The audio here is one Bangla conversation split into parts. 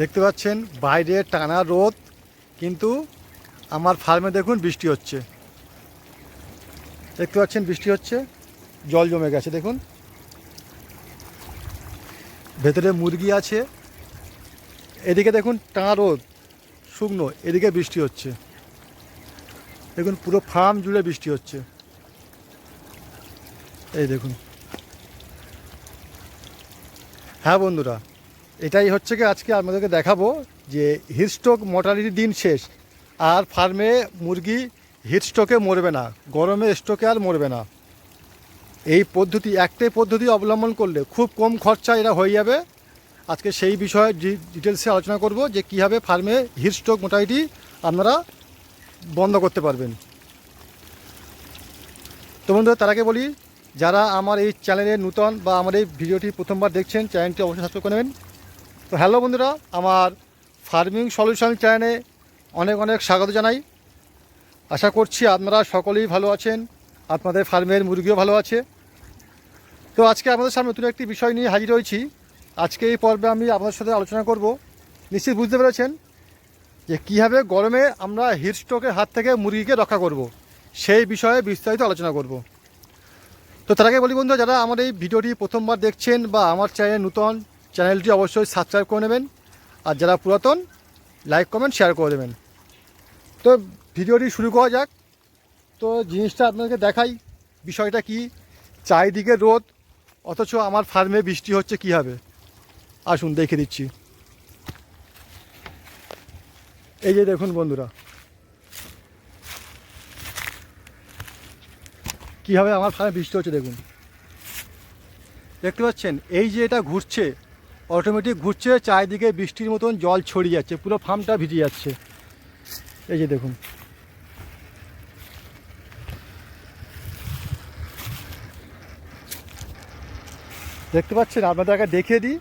দেখতে পাচ্ছেন, বাইরে টানা রোদ, কিন্তু আমার ফার্মে দেখুন বৃষ্টি হচ্ছে। দেখতে পাচ্ছেন, বৃষ্টি হচ্ছে, জল জমে গেছে, দেখুন। ভেতরে মুরগি আছে, এদিকে দেখুন টানা রোদ, শুকনো, এদিকে বৃষ্টি হচ্ছে। দেখুন, পুরো ফার্ম জুড়ে বৃষ্টি হচ্ছে। এই দেখুন। হ্যাঁ বন্ধুরা এটাই হচ্ছে কি আজকে আপনাদেরকে দেখাবো যে হিটস্ট্রোক মর্টালিটির দিন শেষ। আর ফার্মে মুরগি হিটস্ট্রোকে মরবে না, গরমে স্ট্রোকে আর মরবে না। এই পদ্ধতি, একটাই পদ্ধতি অবলম্বন করলে খুব কম খরচা এরা হয়ে যাবে। আজকে সেই বিষয়ে ডিটেলসে আলোচনা করব যে কীভাবে ফার্মে হিটস্ট্রোক মোটালিটি আপনারা বন্ধ করতে পারবেন। তো বন্ধুরা, তার আগে বলি, যারা আমার এই চ্যানেলে নূতন বা আমার এই ভিডিওটি প্রথমবার দেখছেন, চ্যানেলটি অবশ্যই সাবস্ক্রাইব করে নেবেন। তো হ্যালো বন্ধুরা, আমার ফার্মিং সলিউশন চ্যানেলে অনেক অনেক স্বাগত জানাই। আশা করছি আপনারা সকলেই ভালো আছেন, আপনাদের ফার্মের মুরগিও ভালো আছে। তো আজকে আপনাদের সামনে নতুন একটি বিষয় নিয়ে হাজির হয়েছি। আজকে এই পর্বে আমি আপনাদের সাথে আলোচনা করব। নিশ্চিত বুঝতে পেরেছেন যে কীভাবে গরমে আমরা হিটস্ট্রোকের হাত থেকে মুরগিকে রক্ষা করব, সেই বিষয়ে বিস্তারিত আলোচনা করব। তো তার আগে বলি বন্ধু যারা আমার এই ভিডিওটি প্রথমবার দেখছেন বা আমার চ্যানেল নূতন চ্যানেলটি অবশ্যই সাবস্ক্রাইব করে নেবেন। আর যারা পুরাতন লাইক কমেন্ট শেয়ার করে দেবেন। তো ভিডিওটি শুরু করা যাক। তো জিনিসটা আপনাদেরকে দেখাই, বিষয়টা কি? চারিদিকে রোদ, অথচ আমার ফার্মে বৃষ্টি হচ্ছে কীভাবে আসুন দেখে দিচ্ছি। এই যে দেখুন বন্ধুরা, কীভাবে আমার ফার্মে বৃষ্টি হচ্ছে দেখুন। দেখতে পাচ্ছেন, এই যে এটা ঘুরছে অটোমেটিক ঘুরছে, চারিদিকে বৃষ্টির মতন জল ছড়িয়ে যাচ্ছে, পুরো ফার্মটা ভিজে যাচ্ছে। এই যে দেখুন। দেখতে পাচ্ছেন? আপনাদের আগে দেখিয়ে দিই।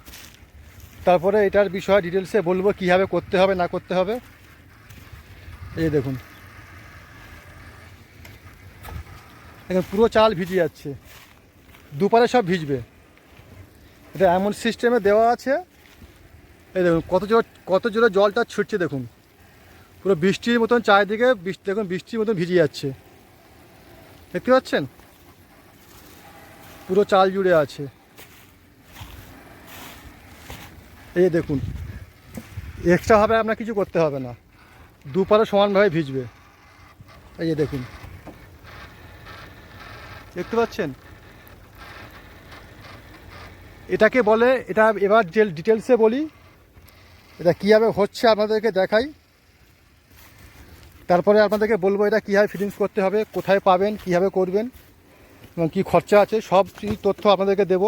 তারপরে এটার বিষয়ে ডিটেলসে বলব কীভাবে করতে হবে, না করতে হবে। এই যে দেখুন। এখন পুরো চাল ভিজে যাচ্ছে। দুপারে সব ভিজবে। এটা এমন সিস্টেমে দেওয়া আছে। এই দেখুন, কত জোর কত জোরে জলটা ছুটছে দেখুন। পুরো বৃষ্টির মতন চারিদিকে বৃষ্টি, দেখুন বৃষ্টির মতন ভিজে যাচ্ছে। দেখতে পাচ্ছেন? পুরো চাল জুড়ে আছে। এই দেখুন এক্সট্রাভাবে আপনার কিছু করতে হবে না। দুপারে সমানভাবে ভিজবে। এই দেখুন। দেখতে পাচ্ছেন? এটাকে বলে, এটা এবার যে ডিটেলসে বলি, এটা কীভাবে হচ্ছে আপনাদেরকে দেখাই। তারপরে আপনাদেরকে বলব এটা কীভাবে ফিটিংস করতে হবে, কোথায় পাবেন, কীভাবে করবেন, এবং কী খরচা আছে, সব তথ্য আপনাদেরকে দেব।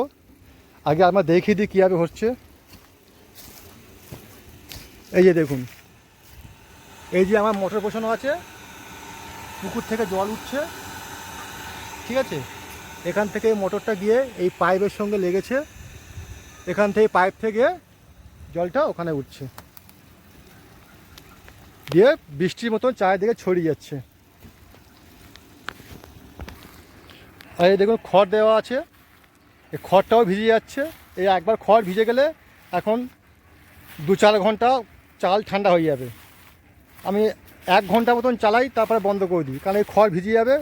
আগে আমরা দেখিয়ে দিই কীভাবে হচ্ছে। এই যে দেখুন, এই যে আমার মোটর বসানো আছে, পুকুর থেকে জল উঠছে, ঠিক আছে? এখান থেকে মোটরটা গিয়ে এই পাইপের সঙ্গে লেগেছে। এখান থেকে পাইপ থেকে জলটা ওখানে উঠছে। দিয়ে বৃষ্টির মতন চারিদিকে ছড়িয়ে যাচ্ছে। আর এই দেখুন খড় দেওয়া আছে। এই খড়টাও ভিজে যাচ্ছে। এই একবার খড় ভিজে গেলে এখন দু চার ঘণ্টা চাল ঠান্ডা হয়ে যাবে। আমি এক ঘণ্টা মতন চালাই, তারপরে বন্ধ করে দিই। কারণ এই খড় ভিজে যাবে।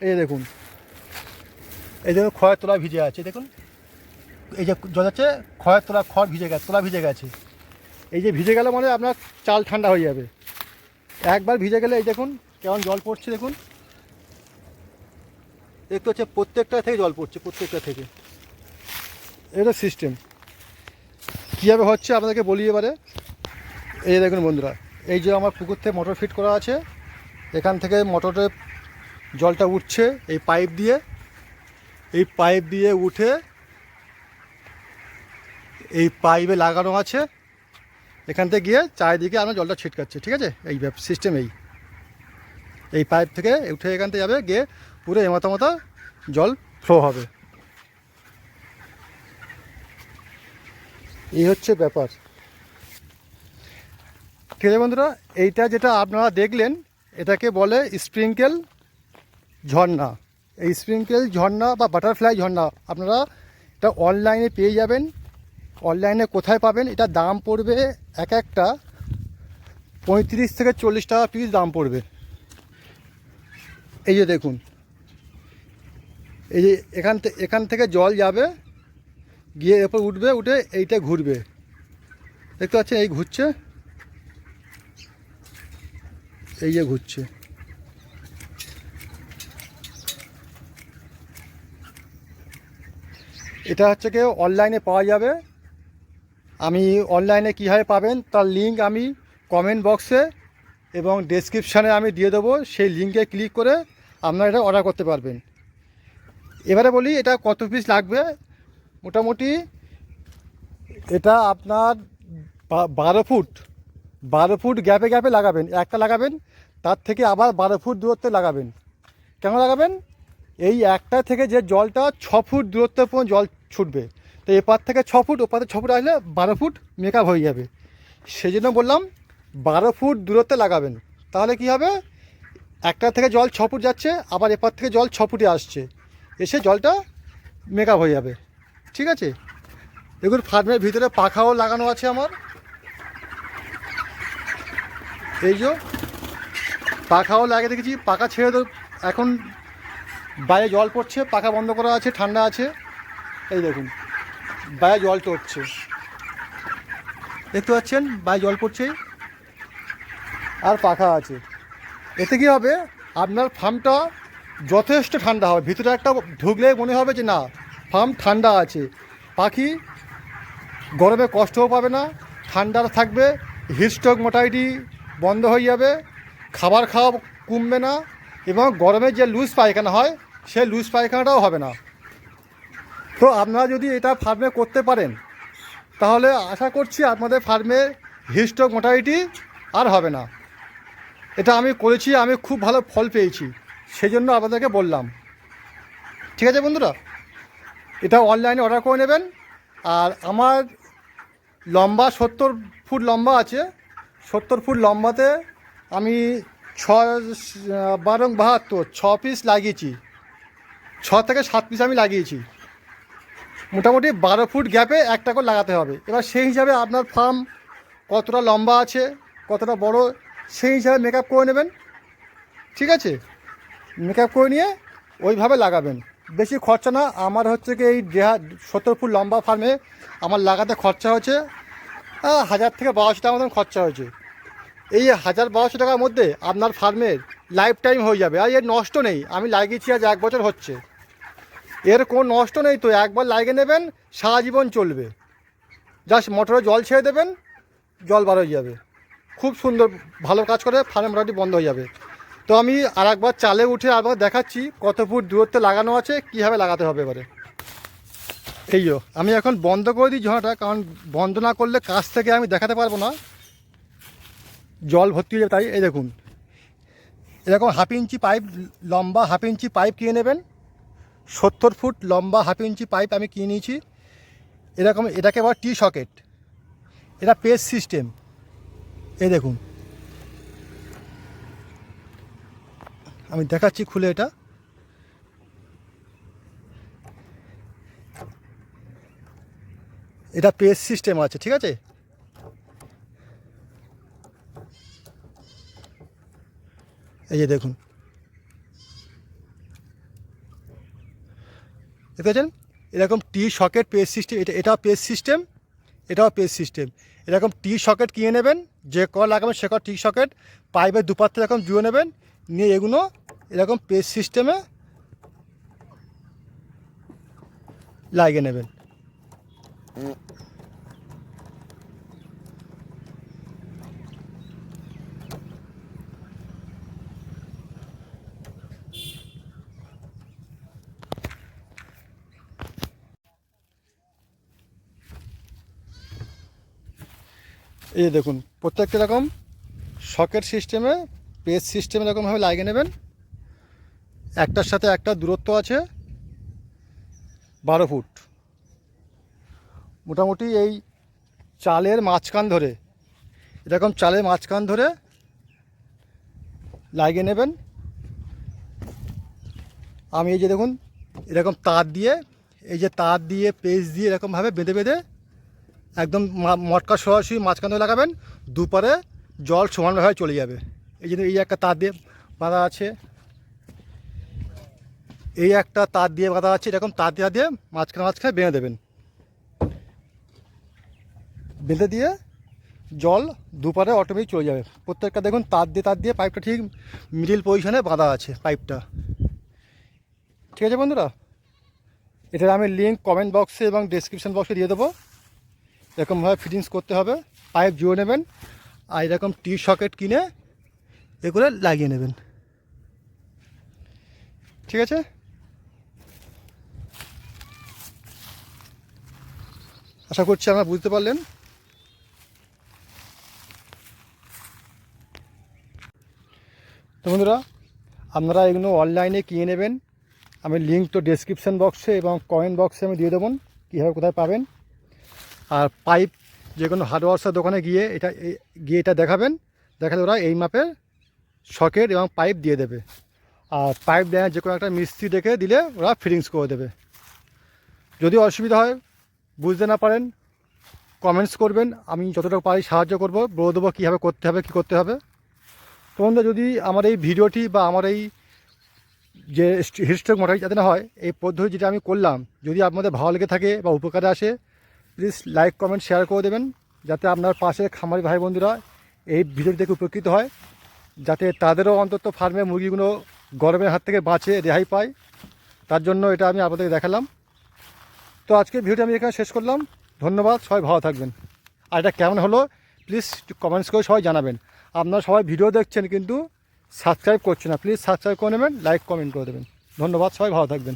এই দেখুন। এই দেখুন খড়ের তোলা ভিজে আছে। দেখুন। এই যে জল আছে খড়ের তোলা, খড় ভিজে গেছে, তোলা ভিজে গেছে। এই যে ভিজে গেলে মানে আপনার চাল ঠান্ডা হয়ে যাবে। একবার ভিজে গেলে এই দেখুন, কেমন জল পড়ছে দেখুন। দেখতে হচ্ছে প্রত্যেকটা থেকে জল পড়ছে, প্রত্যেকটা থেকে। এটা সিস্টেম কীভাবে হচ্ছে আপনাদেরকে বলি এবারে? এই যে দেখুন বন্ধুরা, এই যে আমার পুকুর থেকে মোটর ফিট করা আছে। এখান থেকে মোটরে জলটা উঠছে, এই পাইপ দিয়ে। এই পাইপ দিয়ে উঠে এই পাইপে লাগানো আছে। এখান থেকে গিয়ে চারিদিকে আমরা জলটা ছিটকাচ্ছে, ঠিক আছে? এই সিস্টেম এই। এই পাইপ থেকে উঠে এখান থেকে যাবে, গিয়ে পুরো এমাতা মতো জল ফ্লো হবে। এই হচ্ছে ব্যাপার। ঠিক আছে বন্ধুরা, এইটা যেটা আপনারা দেখলেন, এটাকে বলে স্প্রিঙ্কেল ঝর্ণা। এই স্প্রিঙ্কেল ঝর্ণা বা বাটারফ্লাই ঝর্ণা, আপনারা এটা অনলাইনে পেয়ে যাবেন। অনলাইনে কোথায় পাবেন, এটা দাম পড়বে এক একটা পঁয়ত্রিশ থেকে চল্লিশ টাকা পিস দাম পড়বে। এই যে দেখুন, এই যে এখান থেকে এখান থেকে জল যাবে, গিয়ে এরপর উঠবে, উঠে এইটা ঘুরবে। দেখতে পাচ্ছেন, এই ঘুরছে, এই যে ঘুরছে। এটা হচ্ছে কি, অনলাইনে পাওয়া যাবে। আমি অনলাইনে কীভাবে পাবেন তার লিঙ্ক আমি কমেন্ট বক্সে এবং ডেসক্রিপশানে আমি দিয়ে দেবো। সেই লিঙ্কে ক্লিক করে আপনারা এটা অর্ডার করতে পারবেন। এবারে বলি, এটা কত পিস লাগবে? মোটামুটি এটা আপনার বারো ফুট। বারো ফুট গ্যাপে গ্যাপে লাগাবেন। একটা লাগাবেন, তার থেকে আবার বারো ফুট দূরত্বে লাগাবেন। কেন লাগাবেন? এই একটা থেকে যে জলটা ছ ফুট দূরত্ব পর্যন্ত জল ছুটবে। তো এপার থেকে ছ ফুট, ওপার থেকে ছ ফুট আসলে বারো ফুট মেকআপ হয়ে যাবে। সেই জন্য বললাম, বারো ফুট দূরত্বে লাগাবেন। তাহলে কি হবে? একটা থেকে জল ছ ফুট যাচ্ছে, আবার এপার থেকে জল ছ ফুটে আসছে। এসে জলটা মেকআপ হয়ে যাবে। ঠিক আছে? দেখুন, ফার্মের ভিতরে পাখাও লাগানো আছে আমার। এই যে, পাখাও লাগিয়ে রেখেছি পাখা ছেড়ে তো এখন বাইরে জল পড়ছে, পাখা বন্ধ করা আছে, ঠান্ডা আছে। এই দেখুন। বাইরে জল পড়ছে দেখতে পাচ্ছেন? বাইরে জল পড়ছে। আর পাখা আছে। এতে কী হবে? আপনার ফার্মটা যথেষ্ট ঠান্ডা হবে। ভিতরে একটা ঢুকলে মনে হবে যে না, ফার্ম ঠান্ডা আছে। পাখি গরমে কষ্টও পাবে না, ঠান্ডা থাকবে, হিটস্ট্রোক মোটাইটি বন্ধ হয়ে যাবে, খাবার খাওয়া কমবে না, এবং গরমে যে লুজ পায়খানা হয় সে লুজ পায়খানাটাও হবে না। তো আপনারা যদি এটা ফার্মে করতে পারেন, তাহলে আশা করছি আপনাদের ফার্মে হিটস্ট্রোক মোটাইটি আর হবে না। এটা আমি করেছি, আমি খুব ভালো ফল পেয়েছি সেই জন্য আপনাদেরকে বললাম। ঠিক আছে বন্ধুরা? এটা অনলাইনে অর্ডার করে নেবেন, আর আমার লম্বা সত্তর ফুট লম্বা আছে, সত্তর ফুট লম্বাতে আমি ছ, বারং বাহাত্তর, ছ পিস লাগিয়েছি। ছ থেকে সাত পিস আমি লাগিয়েছি। মোটামুটি বারো ফুট গ্যাপে একটা করে লাগাতে হবে। এবার সেই হিসাবে আপনার ফার্ম কতটা লম্বা আছে, কতটা বড়, সেই হিসাবে মেকআপ করে নেবেন। ঠিক আছে? মেকআপ করে নিয়ে ওইভাবে লাগাবেন। বেশি খরচা না, আমার হচ্ছে কি এই দেহা সত্তর ফুট লম্বা ফার্মে আমার লাগাতে খরচা হয়েছে হাজার থেকে বারোশো টাকা মতন খরচা হয়েছে। এই হাজার বারোশো টাকার মধ্যে আপনার ফার্মের লাইফ টাইম হয়ে যাবে। আর এর নষ্ট নেই, আমি লাগিয়েছি আজ এক বছর হচ্ছে। এর কোনো নষ্ট নেই তো, একবার লাগিয়ে নেবেন, সারা জীবন চলবে। জাস্ট মোটরে জল ছেড়ে দেবেন, জল বার হয়ে যাবে। খুব সুন্দর, ভালো কাজ করে ফার্ম মোটামুটি বন্ধ হয়ে যাবে। তো আমি আর একবার চালে উঠে আবার দেখাচ্ছি কত ফুট দূরত্বে লাগানো আছে, কীভাবে লাগাতে হবে এবারে। এই যো, আমি এখন বন্ধ করে দিই ঝোঁয়াটা কারণ বন্ধ না করলে কাছ থেকে আমি দেখাতে পারব না। জল ভর্তি হয়ে যাবে, তাই এই দেখুন। এরকম হাফ ইঞ্চি পাইপ, লম্বা হাফ ইঞ্চি পাইপ কিনে নেবেন। সত্তর ফুট লম্বা হাফ ইঞ্চি পাইপ আমি কিনে নিয়েছি। এরকম এটাকে আবার টি সকেট। এটা পেস সিস্টেম। এই দেখুন। আমি দেখাচ্ছি খুলে এটা। এটা পেস সিস্টেম আছে, ঠিক আছে? এই যে দেখুন। দেখতে পাচ্ছেন? এরকম টি সকেট পেজ সিস্টেম এটা এটাও পেজ সিস্টেম এটাও পেজ সিস্টেম এরকম টি সকেট কিনে নেবেন, যে কল লাগাবেন সে কল টি সকেট পাইপের দুপাত্র এরকম জুয়ে নেবেন, নিয়ে এগুলো এরকম পেজ সিস্টেমে লাগিয়ে নেবেন। এই দেখুন, প্রত্যেকটা রকম সকেট সিস্টেমে, পেজ সিস্টেমে এরকমভাবে লাগিয়ে নেবেন। একটার সাথে একটা দূরত্ব আছে, বারো ফুট। মোটামুটি এই চালের মাঝখান ধরে, এরকম চালের মাঝখান ধরে লাগিয়ে নেবেন। আমি এই যে দেখুন, এরকম তার দিয়ে, এই যে তার দিয়ে, পেজ দিয়ে এরকমভাবে বেঁধে বেঁধে একদম মটকা সরাসরি মাঝখানে লাগাবেন, দুপারে জল সমানভাবে চলে যাবে। এই জন্য এই একটা তার দিয়ে বাঁধা আছে। এই একটা তার দিয়ে বাঁধা আছে, এরকম তার দিয়ে দিয়ে মাঝখানে মাঝখানে বেঁধে দেবেন। বেঁধে দিয়ে জল দুপারে অটোমেটিক চলে যাবে। প্রত্যেকটা দেখুন, তার দিয়ে তার দিয়ে পাইপটা ঠিক মিডিল পজিশনে বাঁধা আছে পাইপটা ঠিক আছে বন্ধুরা? এটার আমি লিঙ্ক কমেন্ট বক্সে এবং ডেসক্রিপশন বক্সে দিয়ে দেবো। এরকমভাবে ফিটিংস করতে হবে। পাইপ জুড়ে নেবেন আর এরকম টি সকেট কিনে এগুলো লাগিয়ে নেবেন। ঠিক আছে? আশা করছি আপনারা বুঝতে পারলেন। তো বন্ধুরা, আপনারা এগুলো অনলাইনে কিনে নেবেন। আমি লিঙ্ক তো ডেসক্রিপশন বক্সে এবং কমেন্ট বক্সে আমি দিয়ে দেবো। কীভাবে কোথায় পাবেন? আর পাইপ যে কোনো হার্ডওয়ার্সের দোকানে গিয়ে এটা গিয়ে এটা দেখাবেন। দেখালে ওরা এই মাপের সকেট এবং পাইপ দিয়ে দেবে। আর পাইপ দেয় যে কোনো একটা মিস্ত্রি ডেকে দিলে ওরা ফিটিংস করে দেবে। যদি অসুবিধা হয়, বুঝতে না পারেন কমেন্টস করবেন। আমি যতটা পারি সাহায্য করব। বলে দেবো কীভাবে করতে হবে, কী করতে হবে। তো বন্ধুরা যদি আমার এই ভিডিওটি বা আমার এই যে হিস্ট্রিক মোটাই যাতে না হয়, এই পদ্ধতি যেটা আমি করলাম, যদি আপনাদের ভালো লেগে থাকে বা উপকারে আসে প্লিজ লাইক কমেন্ট শেয়ার করে দেবেন, যাতে আপনার পাশে খামারি ভাই বন্ধুরা এই ভিডিওটি দেখে উপকৃত হয়, যাতে তাদেরও অন্তত ফার্মে মুরগিগুলো গরমের হাত থেকে বাঁচে রেহাই পায়। তার জন্য এটা আমি আপনাদের দেখালাম। তো আজকের ভিডিওটি আমি এখানে শেষ করলাম। ধন্যবাদ, সবাই ভালো থাকবেন। আর এটা কেমন হলো প্লিজ কমেন্টস করে সবাই জানাবেন। আপনারা সবাই ভিডিও দেখছেন কিন্তু সাবস্ক্রাইব করছে না প্লিজ সাবস্ক্রাইব করে নেবেন লাইক কমেন্ট করে দেবেন। ধন্যবাদ, সবাই ভালো থাকবেন।